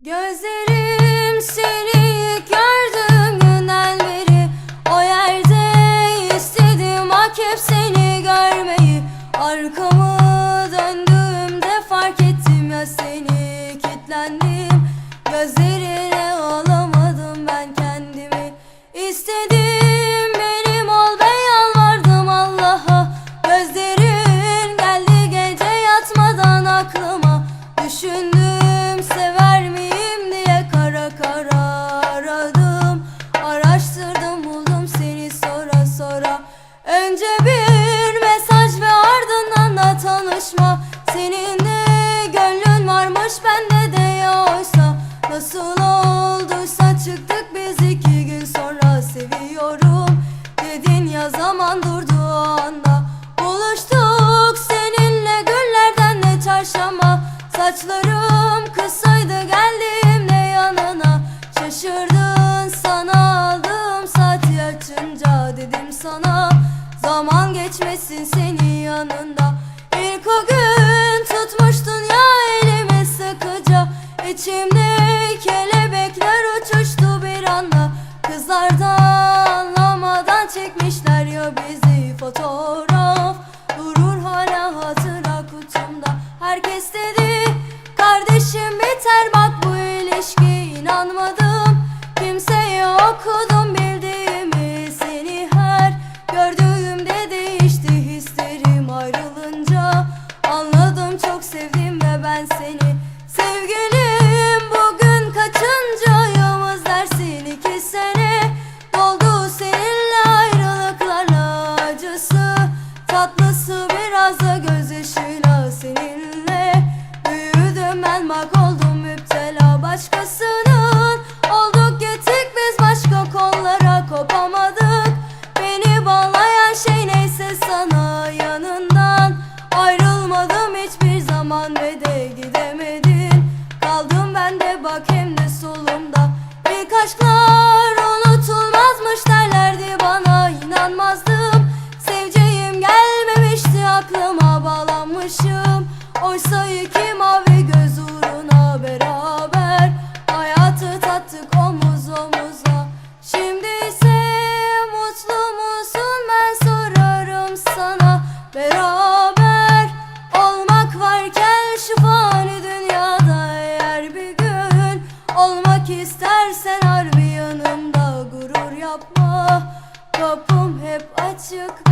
Gözlerim seni gördüğüm günden beri O yerde istedim hak hep seni görmeyi Arkamı döndüğümde fark ettim. Ya seni Kitlendim gözlerine Önce bir mesaj ve ardından da tanışma. Senin de gönlün varmış bende de ya oysa. Nasıl olduysa çıktık biz iki gün sonra. Seviyorum dedin ya zaman durdu anda. Buluştuk seninle güllerden de çarşamba. Saçlarım kısaydı geldiğimde yanına. Şaşırdın sana aldım saati açınca. Dedim sana zaman geçmesin senin yanında. İlk o gün tutmuştun ya elimi sıkıca. İçimde kelebekler uçuştu bir anda. Kızlar da anlamadan çekmişler ya bizi. Fotoğraf varmışım Oysa iki mavi göz uğruna beraber Hayatı tattık omuz omuza. Şimdi ise mutlu musun? Ben sorarım sana. Beraber olmak varken şu fani dünyada Eğer bir gün olmak istersen harbi yanımda Gurur yapma. Kapım hep açık